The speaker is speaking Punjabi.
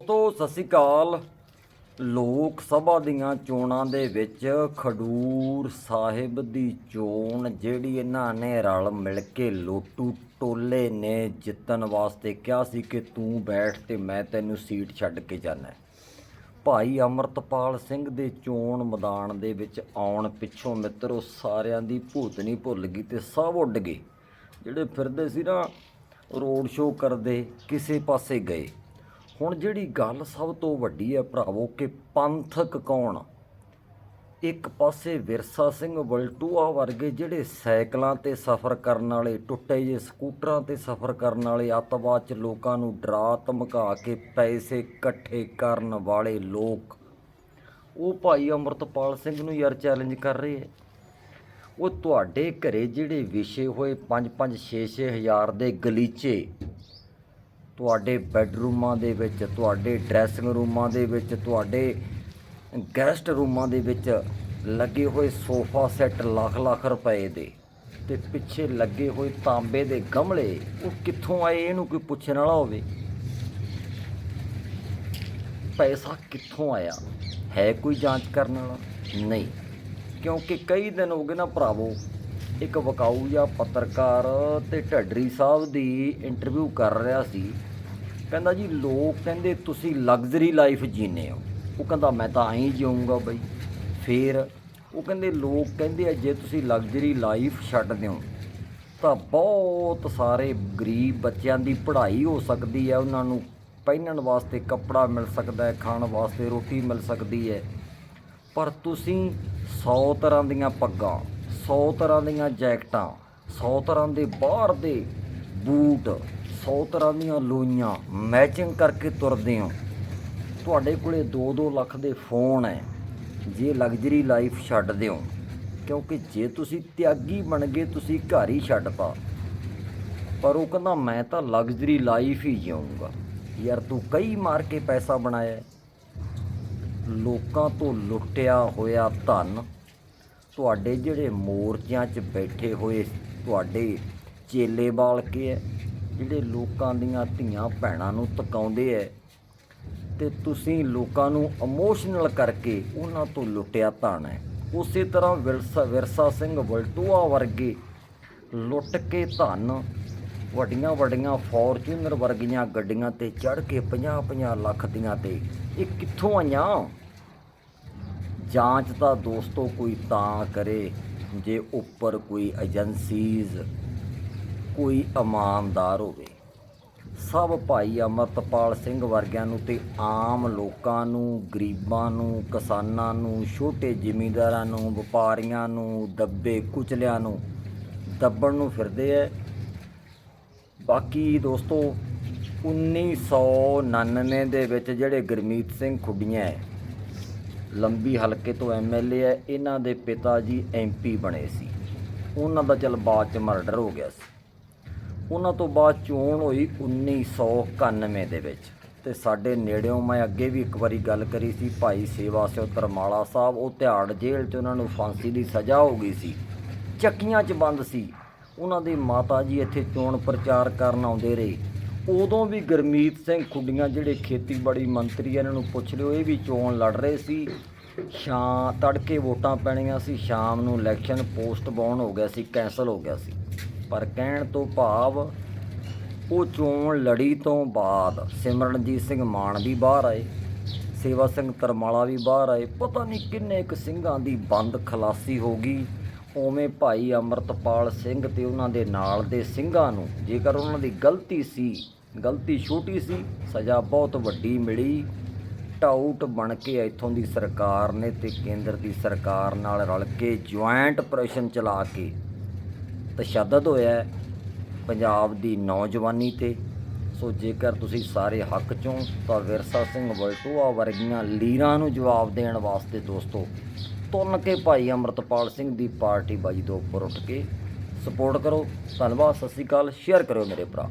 ਦੋਸਤੋ, ਸਤਿ ਸ਼੍ਰੀ ਅਕਾਲ। ਲੋਕ ਸਭਾ ਦੀਆਂ ਚੋਣਾਂ ਦੇ ਵਿੱਚ ਖਡੂਰ ਸਾਹਿਬ ਦੀ ਚੋਣ, ਜਿਹੜੀ ਇਹਨਾਂ ਨੇ ਰਲ ਮਿਲ ਕੇ ਲੋਟੂ ਟੋਲੇ ਨੇ ਜਿੱਤਣ ਵਾਸਤੇ ਕਿਹਾ ਸੀ ਕਿ ਤੂੰ ਬੈਠ ਤੇ ਮੈਂ ਤੈਨੂੰ ਸੀਟ ਛੱਡ ਕੇ ਜਾਣਾ ਭਾਈ ਅਮਰਤਪਾਲ ਸਿੰਘ ਦੇ ਚੋਣ ਮੈਦਾਨ ਦੇ ਵਿੱਚ ਆਉਣ ਪਿੱਛੋਂ ਮਿੱਤਰੋ, ਸਾਰਿਆਂ ਦੀ ਭੂਤਨੀ ਭੁੱਲ ਗਈ ਤੇ ਸਭ ਉੱਡ ਗਏ। ਜਿਹੜੇ ਫਿਰਦੇ ਸੀ ਨਾ, ਰੋਡ ਸ਼ੋਅ ਕਰਦੇ, ਕਿਸੇ ਪਾਸੇ ਗਏ। ਹੁਣ ਜਿਹੜੀ ਗੱਲ ਸਭ ਤੋਂ ਵੱਡੀ ਹੈ ਭਰਾਵੋ ਕਿ ਪੰਥਕ ਕੌਣ? ਇੱਕ ਪਾਸੇ ਵਿਰਸਾ ਸਿੰਘ ਵਲਟੂਆ ਵਰਗੇ ਜਿਹੜੇ ਸਾਈਕਲਾਂ ਤੇ ਸਫ਼ਰ ਕਰਨ ਵਾਲੇ, ਟੁੱਟੇ ਜਿਹੇ ਸਕੂਟਰਾਂ ਤੇ ਸਫ਼ਰ ਕਰਨ ਵਾਲੇ, ਅੱਤਵਾਦ ਚ ਲੋਕਾਂ ਨੂੰ ਡਰਾ ਧਮਕਾ ਕੇ ਪੈਸੇ ਇਕੱਠੇ ਕਰਨ ਵਾਲੇ ਲੋਕ। ਉਹ ਭਾਈ ਅਮਰਤਪਾਲ ਸਿੰਘ ਨੂੰ ਯਾਰ ਚੈਲੰਜ ਕਰ ਰਹੇ ਹੈ। ਉਹ ਤੁਹਾਡੇ ਘਰੇ ਜਿਹੜੇ ਵਿਛੇ ਹੋਏ 5-5 6-6 ਹਜ਼ਾਰ ਦੇ ਗਲੀਚੇ ਤੁਹਾਡੇ ਬੈੱਡਰੂਮਾਂ ਦੇ ਵਿੱਚ, ਤੁਹਾਡੇ ਡਰੈਸਿੰਗ ਰੂਮਾਂ ਦੇ ਵਿੱਚ, ਤੁਹਾਡੇ ਗੈਸਟ ਰੂਮਾਂ ਦੇ ਵਿੱਚ ਲੱਗੇ ਹੋਏ ਸੋਫਾ ਸੈੱਟ ਲੱਖ ਲੱਖ ਰੁਪਏ ਦੇ ਤੇ ਪਿੱਛੇ ਲੱਗੇ ਹੋਏ ਤਾਂਬੇ ਦੇ ਗਮਲੇ, ਉਹ ਕਿੱਥੋਂ ਆਏ? ਇਹਨੂੰ ਕੋਈ ਪੁੱਛਣ ਵਾਲਾ ਹੋਵੇ। ਪੈਸਾ ਕਿੱਥੋਂ ਆਇਆ? ਹੈ ਕੋਈ ਜਾਂਚ ਕਰਨ ਵਾਲਾ? ਨਹੀਂ। ਕਿਉਂਕਿ ਕਈ ਦਿਨ ਹੋ ਗਏ ਨਾ ਭਰਾਵੋ, ਇੱਕ ਵਕਾਊ ਜਾਂ ਪੱਤਰਕਾਰ ਤੇ ਢੱਡਰੀ ਸਾਹਿਬ ਦੀ ਇੰਟਰਵਿਊ ਕਰ ਰਿਹਾ ਸੀ। ਕਹਿੰਦਾ ਜੀ, ਲੋਕ ਕਹਿੰਦੇ ਤੁਸੀਂ ਲਗਜ਼ਰੀ ਲਾਈਫ ਜੀਨੇ ਹੋ। ਉਹ ਕਹਿੰਦਾ, ਮੈਂ ਤਾਂ ਐਂ ਜਿਊਂਗਾ ਬਈ। ਫੇਰ ਉਹ ਕਹਿੰਦੇ, ਲੋਕ ਕਹਿੰਦੇ ਆ, ਜੇ ਤੁਸੀਂ ਲਗਜ਼ਰੀ ਲਾਈਫ ਛੱਡ ਦਿਓ, ਤਾਂ ਬਹੁਤ ਸਾਰੇ ਗਰੀਬ ਬੱਚਿਆਂ ਦੀ ਪੜ੍ਹਾਈ ਹੋ ਸਕਦੀ ਹੈ। ਉਹਨਾਂ ਨੂੰ ਪਹਿਨਣ ਵਾਸਤੇ ਕੱਪੜਾ ਮਿਲ ਸਕਦਾ ਹੈ, ਖਾਣ ਵਾਸਤੇ ਰੋਟੀ ਮਿਲ ਸਕਦੀ ਹੈ। ਪਰ ਤੁਸੀਂ 100 ਤਰ੍ਹਾਂ ਦੀਆਂ ਪੱਗਾਂ 100 ਤਰ੍ਹਾਂ ਦੀਆਂ ਜੈਕਟਾਂ 100 ਤਰ੍ਹਾਂ ਦੇ ਬਾਹਰ ਦੇ ਬੂਟ, ਸੌ ਤਰ੍ਹਾਂ ਦੀਆਂ ਲੋਈਆਂ ਮੈਚਿੰਗ ਕਰਕੇ ਤੁਰਦੇ ਹੋ। ਤੁਹਾਡੇ ਕੋਲੇ 2-2 ਲੱਖ ਦੇ ਫੋਨ ਹੈ। ਜੇ ਲਗਜ਼ਰੀ ਲਾਈਫ ਛੱਡ ਦਿਓ, ਕਿਉਂਕਿ ਜੇ ਤੁਸੀਂ ਤਿਆਗੀ ਬਣ ਗਏ, ਤੁਸੀਂ ਘਰ ਹੀ ਛੱਡਤਾ ਪਰ ਉਹ ਕਹਿੰਦਾ, ਮੈਂ ਤਾਂ ਲਗਜ਼ਰੀ ਲਾਈਫ ਹੀ ਜਿਉਂਗਾ ਯਾਰ ਤੂੰ ਕਈ ਮਾਰ ਕੇ ਪੈਸਾ ਬਣਾਇਆ ਲੋਕਾਂ ਤੋਂ ਲੁੱਟਿਆ ਹੋਇਆ ਧਨ ਤੁਹਾਡੇ ਜਿਹੜੇ ਮੋਰਚਿਆਂ 'ਚ ਬੈਠੇ ਹੋਏ, ਤੁਹਾਡੇ ਚੇਲੇ ਬਾਲ ਕੇ ਹੈ ਜਿਹੜੇ ਲੋਕਾਂ ਦੀਆਂ ਧੀਆਂ ਭੈਣਾਂ ਨੂੰ ਤਕਾਉਂਦੇ ਐ। ਤੇ ਤੁਸੀਂ ਲੋਕਾਂ ਨੂੰ ਇਮੋਸ਼ਨਲ ਕਰਕੇ ਉਹਨਾਂ ਤੋਂ ਲੁੱਟਿਆ ਧਨ ਹੈ ਉਸੇ ਤਰ੍ਹਾਂ ਵਿਰਸਾ ਵਿਰਸਾ ਸਿੰਘ ਵਲਟੂਆ ਵਰਗੇ ਲੁੱਟ ਕੇ ਧਨ ਵੱਡੀਆਂ ਵੱਡੀਆਂ ਫੋਰਚੂਨਰ ਵਰਗੀਆਂ ਗੱਡੀਆਂ ਤੇ ਚੜ੍ਹ ਕੇ 50-50 ਲੱਖ ਦੀਆਂ ਤੇ ਇਹ ਕਿੱਥੋਂ ਆਈਆਂ? ਜਾਂਚ ਤਾਂ ਦੋਸਤੋ ਕੋਈ ਤਾਂ ਕਰੇ, ਜੇ ਉੱਪਰ ਕੋਈ ਏਜੰਸੀਜ਼ ਕੋਈ ਇਮਾਨਦਾਰ ਹੋਵੇ। ਸਭ ਭਾਈ ਅਮਰਤਪਾਲ ਸਿੰਘ ਵਰਗਿਆਂ ਨੂੰ ਤੇ ਆਮ ਲੋਕਾਂ ਨੂੰ ਗਰੀਬਾਂ ਨੂੰ ਕਿਸਾਨਾਂ ਨੂੰ ਛੋਟੇ ਜ਼ਿਮੀਂਦਾਰਾਂ ਨੂੰ ਵਪਾਰੀਆਂ ਨੂੰ ਦੱਬੇ ਕੁਚਲਿਆਂ ਨੂੰ ਦੱਬਣ ਨੂੰ ਫਿਰਦੇ ਐ। ਬਾਕੀ ਦੋਸਤੋ 1999 ਦੇ ਵਿੱਚ ਜਿਹੜੇ ਗੁਰਮੀਤ ਸਿੰਘ ਖੁੱਡੀਆਂ ਹੈ, ਲੰਬੀ ਹਲਕੇ ਤੋਂ ਐਮਐਲਏ ਹੈ ਇਹਨਾਂ ਦੇ ਪਿਤਾ ਜੀ ਐਮਪੀ ਬਣੇ ਸੀ। ਉਹਨਾਂ ਦਾ ਚਲ ਬਾਅਦ ਚ ਮਰਡਰ ਹੋ ਗਿਆ ਸੀ। ਉਹਨਾਂ ਤੋਂ ਬਾਅਦ ਚੋਣ ਹੋਈ 1991 ਦੇ ਵਿੱਚ। ਤੇ ਸਾਡੇ ਨੇੜਿਓਂ ਮੈਂ ਅੱਗੇ ਵੀ ਇੱਕ ਵਾਰੀ ਗੱਲ ਕਰੀ ਸੀ, ਭਾਈ ਸੇਵਾ ਸਿੰਘ ਤਰਮਾਲਾ ਸਾਹਿਬ, ਉਹ ਤਿਹਾੜ ਜੇਲ੍ਹ 'ਚ ਉਹਨਾਂ ਨੂੰ ਫਾਂਸੀ ਦੀ ਸਜ਼ਾ ਹੋ ਗਈ ਸੀ। ਚੱਕੀਆਂ 'ਚ ਬੰਦ ਸੀ। ਉਹਨਾਂ ਦੇ ਮਾਤਾ ਜੀ ਇੱਥੇ ਚੋਣ ਪ੍ਰਚਾਰ ਕਰਨ ਆਉਂਦੇ ਰਹੇ। ਉਦੋਂ ਵੀ ਗੁਰਮੀਤ ਸਿੰਘ ਖੁੱਡੀਆਂ ਜਿਹੜੇ ਖੇਤੀਬਾੜੀ ਮੰਤਰੀ ਇਹਨਾਂ ਨੂੰ ਪੁੱਛ ਲਿਓ, ਇਹ ਵੀ ਚੋਣ ਲੜ ਰਹੇ ਸੀ। ਸ਼ਾਮ ਤੜਕੇ ਵੋਟਾਂ ਪੈਣੀਆਂ ਸੀ, ਸ਼ਾਮ ਨੂੰ ਇਲੈਕਸ਼ਨ ਪੋਸਟਪੋਨ ਹੋ ਗਿਆ ਸੀ ਕੈਂਸਲ ਹੋ ਗਿਆ ਸੀ। ਪਰ ਕਹਿਣ ਤੋਂ ਭਾਵ ਉਹ ਚੋਣ ਲੜੀ ਤੋਂ ਬਾਅਦ ਸਿਮਰਨਜੀਤ ਸਿੰਘ ਮਾਨ ਵੀ ਬਾਹਰ ਆਏ, ਸੇਵਾ ਸਿੰਘ ਤਰਮਾਲਾ ਵੀ ਬਾਹਰ ਆਏ। ਪਤਾ ਨਹੀਂ ਕਿੰਨੇ ਕੁ ਸਿੰਘਾਂ ਦੀ ਬੰਦ ਖਲਾਸੀ ਹੋ ਗਈ। ਉਵੇਂ ਭਾਈ ਅਮਰਤਪਾਲ ਸਿੰਘ ਤੇ ਉਹਨਾਂ ਦੇ ਨਾਲ ਦੇ ਸਿੰਘਾਂ ਨੂੰ ਜੇਕਰ ਉਹਨਾਂ ਦੀ ਗਲਤੀ ਸੀ, ਗਲਤੀ ਛੋਟੀ ਸੀ, ਸਜ਼ਾ ਬਹੁਤ ਵੱਡੀ ਮਿਲੀ। ਟਾਊਟ ਬਣ ਕੇ ਇੱਥੋਂ ਦੀ ਸਰਕਾਰ ਨੇ ਤੇ ਕੇਂਦਰ ਦੀ ਸਰਕਾਰ ਨਾਲ ਰਲ ਕੇ ਜੁਆਇੰਟ ਆਪਰੇਸ਼ਨ ਚਲਾ ਕੇ ਤਸ਼ੱਦਦ ਹੋਇਆ ਪੰਜਾਬ ਦੀ ਨੌਜਵਾਨੀ ਤੇ। ਸੋ ਜੇਕਰ ਤੁਸੀਂ ਸਾਰੇ ਹੱਕ ਚੋਂ ਤਾਂ ਵਿਰਸਾ ਸਿੰਘ ਵਲਟੂਆ ਵਰਗੀਆਂ ਲੀਰਾਂ ਨੂੰ ਜਵਾਬ ਦੇਣ ਵਾਸਤੇ ਦੋਸਤੋ ਤੁਰਨ ਕੇ ਭਾਈ ਅਮਰਤਪਾਲ ਸਿੰਘ ਦੀ ਪਾਰਟੀ ਬਾਜੀ ਤੋਂ ਉੱਪਰ ਉੱਠ ਕੇ ਸਪੋਰਟ ਕਰੋ। ਧੰਨਵਾਦ, ਸਤਿ ਸ਼੍ਰੀ ਅਕਾਲ ਸ਼ੇਅਰ ਕਰਿਓ ਮੇਰੇ ਭਰਾ।